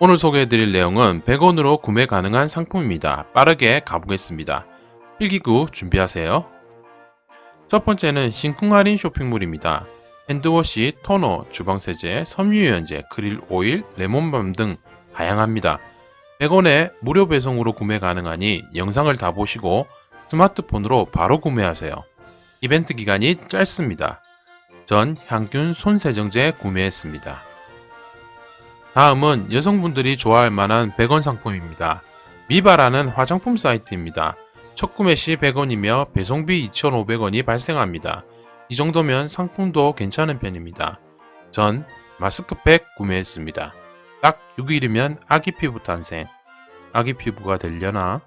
오늘 소개해드릴 내용은 100원으로 구매 가능한 상품입니다. 빠르게 가보겠습니다. 필기구 준비하세요. 첫 번째는 신쿵 할인 쇼핑몰입니다. 핸드워시, 토너, 주방세제, 섬유유연제, 그릴 오일, 레몬밤 등 다양합니다. 100원에 무료 배송으로 구매 가능하니 영상을 다 보시고 스마트폰으로 바로 구매하세요. 이벤트 기간이 짧습니다. 전 향균 손세정제 구매했습니다. 다음은 여성분들이 좋아할 만한 100원 상품입니다. 미바라는 화장품 사이트입니다. 첫 구매 시 100원이며 배송비 2,500원이 발생합니다. 이 정도면 상품도 괜찮은 편입니다. 전 마스크팩 구매했습니다. 딱 6일이면 아기 피부 탄생. 아기 피부가 되려나?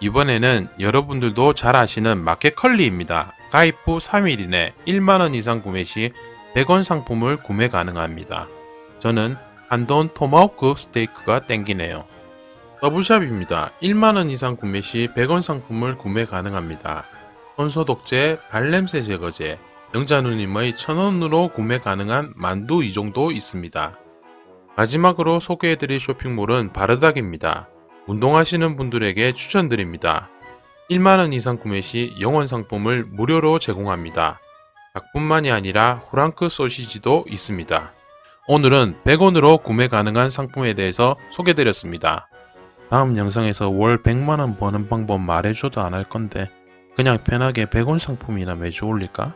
이번에는 여러분들도 잘 아시는 마켓 컬리입니다. 가입 후 3일 이내 1만원 이상 구매 시 100원 상품을 구매 가능합니다. 저는 한돈 토마호크 스테이크가 땡기네요. 더블샵입니다. 1만원 이상 구매 시 100원 상품을 구매 가능합니다. 손소독제, 발냄새 제거제, 영자누님의 1000원으로 구매 가능한 만두 2종도 있습니다. 마지막으로 소개해드릴 쇼핑몰은 바르닥입니다. 운동하시는 분들에게 추천드립니다. 1만원 이상 구매 시 영원 상품을 무료로 제공합니다. 닭뿐만이 아니라 후랑크 소시지도 있습니다. 오늘은 100원으로 구매 가능한 상품에 대해서 소개드렸습니다. 다음 영상에서 월 100만원 버는 방법 말해줘도 안 할 건데 그냥 편하게 100원 상품이나 매주 올릴까?